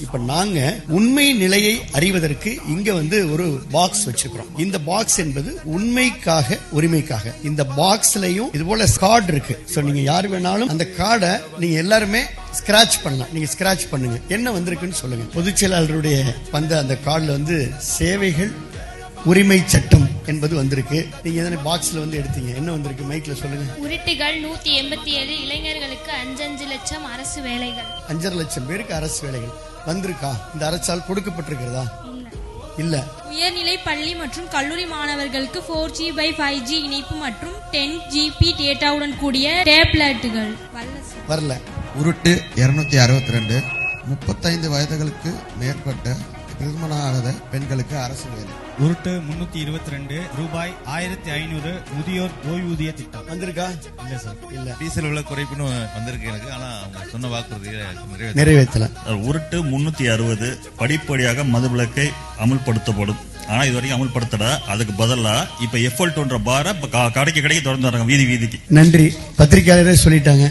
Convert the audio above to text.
இப்ப நாங்க உண்மை நிலையை அறிவதற்கு இங்க வந்து ஒரு பாக்ஸ் வச்சிருக்கிறோம் இந்த பாக்ஸ் என்பது உண்மைக்காக உரிமைக்காக. இந்த பாக்ஸ்லயும் இது போல கார்டு இருக்கு. சோ நீங்க யார் வேணாலும் அந்த கார்டை நீங்க எல்லாருமே ஸ்கிராச் பண்ணலாம். நீங்க ஸ்கிராச் பண்ணுங்க. என்ன வந்திருக்குன்னு சொல்லுங்க. பொதுச் செயலாளருடைய வந்த அந்த கார்டுல வந்து சேவைகள் உரிமை சட்டம் என்பது வந்திருக்கு. நீங்க எதனா பாக்ஸ்ல வந்து எடுத்தீங்க. என்ன வந்திருக்கு? மைக்ல சொல்லுங்க. உருட்டுகள் நூத்தி எண்பத்தி ஏழு இளைஞர்களுக்கு அஞ்சஞ்சு லட்சம் அரசு வேலைகள். அஞ்சரை லட்சம் பேருக்கு அரசு வேலைகள். வந்திருக்கா? இந்த அரசால் கொடுக்கப்பட்டிருக்கிறதா? இல்ல. இல்ல. உயர்நிலை பள்ளி மற்றும் கல்லூரி மாணவர்களுக்கு four G by five G இணைப்பு மற்றும் டென் ஜிபி டேட்டாவுடன் கூடிய டேப்லெட்டுகள். வரல. உருட்டு இருநூத்தி அறுபத்தி ரெண்டு முப்பத்தைந்து வயதுகளுக்கு மேற்பட்ட திருமணமாகாத பெண்களுக்கு அரசு வேலை. உருட்டு முன்னூத்தி இருபத்தி ரெண்டு ரூபாய் ஆயிரத்தி ஐநூறு முதியோர் ஓய்வூதிய திட்டம். வந்திருக்கா? இல்ல சார். இல்ல. டீசல் உள்ள குறைப்புன்னு வந்திருக்கு எனக்கு. ஆனா அவங்க சொன்ன வாக்குறுதியை நிறைவேற்ற நிறைவேற்றல. உருட்டு முன்னூத்தி அறுபது படிப்படியாக மதுவிலக்கை அமுல்படுத்தப்படும். ஆனா இது வரைக்கும் அமுல்படுத்தல. அதுக்கு பதிலா இப்ப எஃப்எல் டோன்ற பார கடைக்கு கடைக்கு திறந்து வராங்க. வீதி வீதிக்கு. நன்றி. பத்திரிகையாளரே சொல்லிட்டாங்க.